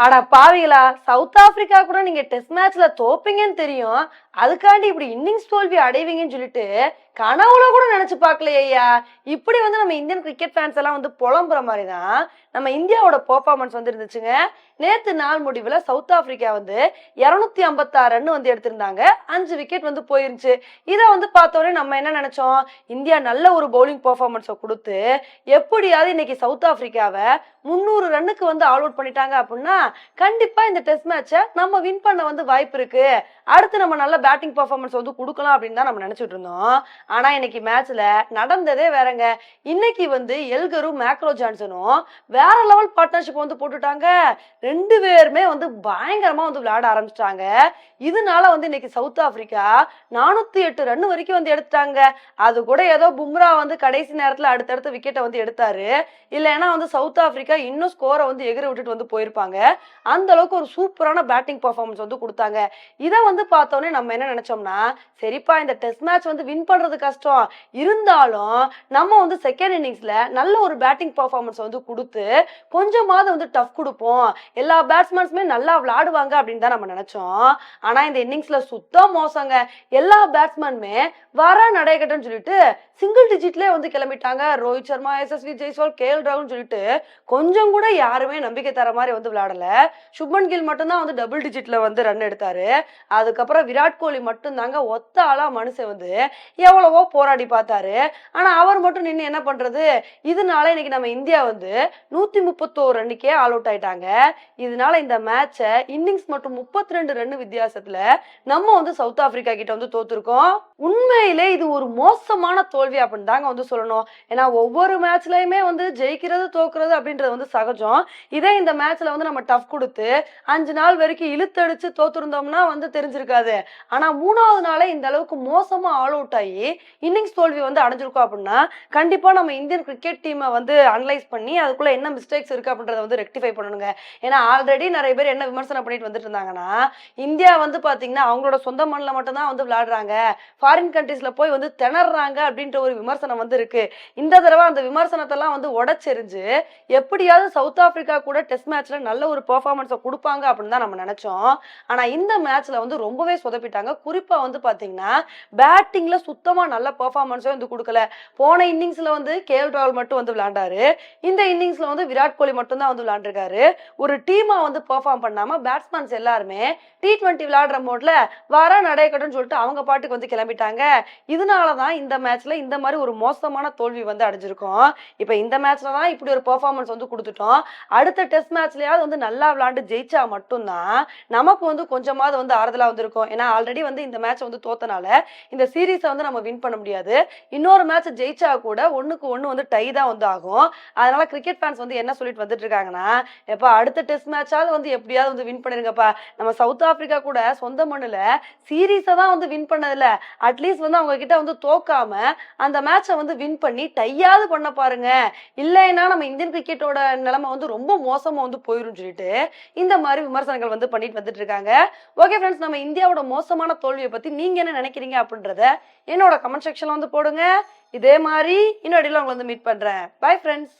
அட பாவிகளா south Africa கூட நீங்க டெஸ்ட் மேட்ச்ல தோப்பீங்கன்னு தெரியும். அதுக்காண்டி இப்படி இன்னிங்ஸ் தோல்வி அடைவீங்கன்னு சொல்லிட்டு கனவுல கூட நினைச்சு பார்க்கலையே ஐயா. இப்படி வந்து நம்ம இந்தியன் கிரிக்கெட் ஃபேன்ஸ் எல்லாம் வந்து புலம்புற மாதிரி தான் நம்ம இந்தியாவோட பெர்ஃபார்மன்ஸ் வந்து இருந்துச்சுங்க. நேத்து நாள் முடிவுல சவுத் ஆப்பிரிக்கா வந்து இருநூத்தி ஐம்பத்தாறு ரன் வந்து எடுத்திருந்தாங்க. அஞ்சு விக்கெட் வந்து போயிருந்துச்சு. இதை வந்து பார்த்தோன்னே நம்ம என்ன நினைச்சோம்? இந்தியா நல்ல ஒரு பவுலிங் பெர்ஃபார்மன்ஸை கொடுத்து எப்படியாவது இன்னைக்கு சவுத் ஆப்பிரிக்காவை முந்நூறு ரன்னுக்கு வந்து ஆல் அவுட் பண்ணிட்டாங்க அப்படின்னா கண்டிப்பா இந்த டெஸ்ட் மேட்சை நம்ம வின் பண்ண வந்து வாய்ப்பு இருக்கு. அடுத்து நம்ம நல்ல பேட்டிங் பர்ஃபார்மன்ஸ் வந்து கொடுக்கலாம் அப்படின்னு தான் நம்ம நினைச்சிட்டு இருந்தோம். ஆனா இன்னைக்கு மேட்ச்ல நடந்ததே வேறங்க. இன்னைக்கு வந்து எல்கரும் மேக்ரோ ஜான்சனும் வேற லெவல் பார்ட்னர்ஷிப் வந்து போட்டுட்டாங்க. ரெண்டு பேருமே வந்து பயங்கரமா வந்து விளையாட ஆரம்பிச்சிட்டாங்க. இதனால வந்து இன்னைக்கு சவுத் ஆப்பிரிக்கா நானூத்தி எட்டு ரன் வரைக்கும் வந்து எடுத்துட்டாங்க. அது கூட ஏதோ பும்ரா வந்து கடைசி நேரத்துல அடுத்தடுத்த விக்கெட்டை வந்து எடுத்தாரு. இல்லைன்னா வந்து சவுத் ஆப்பிரிக்கா இன்னும் ஸ்கோரை வந்து எகிர விட்டுட்டு வந்து போயிருப்பாங்க. அந்த அளவுக்கு ஒரு சூப்பரான பேட்டிங் பர்ஃபார்மன்ஸ் வந்து கொடுத்தாங்க. இதை வந்து பார்த்தோன்னே நம்ம என்ன நினைச்சோம்னா சரிப்பா இந்த டெஸ்ட் மேட்ச் வந்து வின் பண்றது கஷ்டம். இருந்தாலும் நம்ம வந்து செகண்ட் இன்னிங்ஸ்ல நல்ல ஒரு பேட்டிங் பர்ஃபார்மன்ஸ் வந்து கொடுத்து கொஞ்சமாவது வந்து டஃப் கொடுப்போம். எல்லா பேட்ஸ்மேன்ஸுமே நல்லா விளாடுவாங்க அப்படின்னு தான் நம்ம நினைச்சோம். ஆனா இந்த இன்னிங்ஸ்ல சுத்தம் மோசங்க. எல்லா பேட்ஸ்மேனுமே வர நடையக்கட்டும்னு சொல்லிட்டு சிங்கிள் டிஜிட்லேயே வந்து கிளம்பிட்டாங்க. ரோஹித் சர்மா எஸ்எஸ்வி ஜெய்ஸ்வால் கே எல் ராகுல்னு சொல்லிட்டு கொஞ்சம் கூட யாருமே நம்பிக்கை தர மாதிரி வந்து விளையாடல. சுப்மன் கில் மட்டும்தான் வந்து டபுள் டிஜிட்ல வந்து ரன் எடுத்தாரு. அதுக்கப்புறம் விராட் கோலி மட்டும்தாங்க ஒத்த ஆளா மனுஷன் வந்து எவ்வளவோ போராடி பார்த்தாரு. ஆனா அவர் மட்டும் நின்று என்ன பண்றது? இதனால இன்னைக்கு நம்ம இந்தியா வந்து நூத்தி முப்பத்தோரு ரன்னுக்கே ஆல் அவுட் ஆயிட்டாங்க. இதனால இந்த மேட்சை இன்னிங்ஸ் மற்றும் முப்பத்தி ரெண்டு ரன் வித்தியாசத்துல நம்ம வந்து சவுத் ஆப்பிரிக்கா கிட்ட வந்து தோத்துருக்கோம். உண்மையிலே இது ஒரு மோசமான தோல்வி அப்படின்னு தாங்க வந்து சொல்லணும். ஏன்னா ஒவ்வொரு மேட்ச்லயுமே வந்து ஜெயிக்கிறது தோக்குறது அப்படின்றது வந்து சகஜம். இதே இந்த மேட்ச்ல வந்து நம்ம டஃப் கொடுத்து அஞ்சு நாள் வரைக்கும் இழுத்தடிச்சு தோத்துருந்தோம்னா வந்து தெரிஞ்சிருக்காது. ஆனா மூணாவது நாளே இந்த அளவுக்கு மோசமா ஆல் அவுட் ஆகி இன்னிங்ஸ் தோல்வி வந்து அடைஞ்சிருக்கோம் அப்படின்னா கண்டிப்பா நம்ம இந்தியன் கிரிக்கெட் டீமை வந்து அனலைஸ் பண்ணி அதுக்குள்ள என்ன மிஸ்டேக்ஸ் இருக்கு அப்படின்றத வந்து ரெக்டிஃபை பண்ணணுங்க. ஏன்னா ஆல்ரெடி நிறைய பேர் என்ன விமர்சனம் பண்ணிட்டு வந்துட்டு இருந்தாங்கன்னா இந்தியா வந்து பாத்தீங்கன்னா அவங்களோட சொந்த மண்ணில் மட்டும்தான் வந்து விளையாடுறாங்க. ஃபாரின் கண்ட்ரீஸ்ல போய் வந்து திணறாங்க அப்படின்ற ஒரு விமர்சனம் வந்து இருக்கு. இந்த தடவை அந்த விமர்சனத்தெல்லாம் வந்து உடச்செறிஞ்சு எப்படியாவது சவுத் ஆப்பிரிக்கா கூட டெஸ்ட் மேட்ச்ல நல்ல ஒரு பெர்ஃபார்மன்ஸை கொடுப்பாங்க அப்படின்னு தான் நம்ம நினைச்சோம். ஆனால் இந்த மேட்ச்ல வந்து ரொம்பவே சொதப்பிட்டாங்க. குறிப்பாக வந்து பார்த்தீங்கன்னா பேட்டிங்ல சுத்தமாக நல்ல பெர்ஃபார்மன்ஸே வந்து கொடுக்கல. போன இன்னிங்ஸ்ல வந்து கேஎல் ராகுல் மட்டும் வந்து விளாண்டாரு இந்த இன்னிங்ஸ்ல வந்து விராட் கோலி மட்டும் தான் வந்து விளாண்டுருக்காரு ஒரு டீமாக வந்து பெர்ஃபார்ம் பண்ணாம பேட்ஸ்மேன்ஸ் எல்லாருமே டி டுவெண்ட்டி விளாடுற மோட்ல வர நடையக்கட்டும்னு சொல்லிட்டு அவங்க பாட்டுக்கு வந்து கிளம்பிட்டாங்க. இதனால தான் இந்த மேட்ச்ல இந்த மாதிரி ஒரு மோசமான தோல்வி வந்து அடைஞ்சிருக்கோம். இப்போ இந்த மேட்ச்ல தான் இப்படி ஒரு பெர்ஃபார்மன்ஸ் வந்து கொடுத்துட்டோம். அடுத்த டெஸ்ட் மேட்ச்லயாவது வந்து நல்ல நல்லா விளாண்டு ஜெயிச்சா மட்டும்தான் நமக்கு வந்து கொஞ்சமாவது வந்து ஆறுதலாக வந்திருக்கும். ஏன்னா ஆல்ரெடி வந்து இந்த மேட்ச் வந்து தோத்தனால இந்த சீரீஸை வந்து நம்ம வின் பண்ண முடியாது. இன்னொரு மேட்ச் ஜெயிச்சா கூட ஒன்றுக்கு ஒன்று வந்து டை தான் வந்து ஆகும். அதனால கிரிக்கெட் ஃபேன்ஸ் வந்து என்ன சொல்லிட்டு வந்துட்டு இருக்காங்கன்னா எப்போ அடுத்த டெஸ்ட் மேட்சாவது வந்து எப்படியாவது வந்து வின் பண்ணிருங்கப்பா. நம்ம சவுத் ஆப்பிரிக்கா கூட சொந்த மண்ணில் சீரீஸை தான் வந்து வின் பண்ணதில்ல அட்லீஸ்ட் வந்து அவங்க கிட்ட வந்து தோக்காம அந்த மேட்சை வந்து வின் பண்ணி டையாவது பண்ண பாருங்க. இல்லைன்னா நம்ம இந்தியன் கிரிக்கெட்டோட நிலைமை வந்து ரொம்ப மோசமாக வந்து போயிடும் சொல்லிட்டு. இந்த மாதிரி விமர்சனங்கள் வந்து பண்ணிட்டு வந்துட்டு இருக்காங்க. ஓகே ஃப்ரெண்ட்ஸ் நம்ம இந்தியாவோட மோசமான தோல்வியை பத்தி நீங்க என்ன நினைக்கிறீங்க அப்படின்றத என்னோட கமெண்ட் செக்ஷன்ல வந்து போடுங்க. இதே மாதிரி இன்னொரு உங்களை வந்து மீட் பண்றேன். Bye friends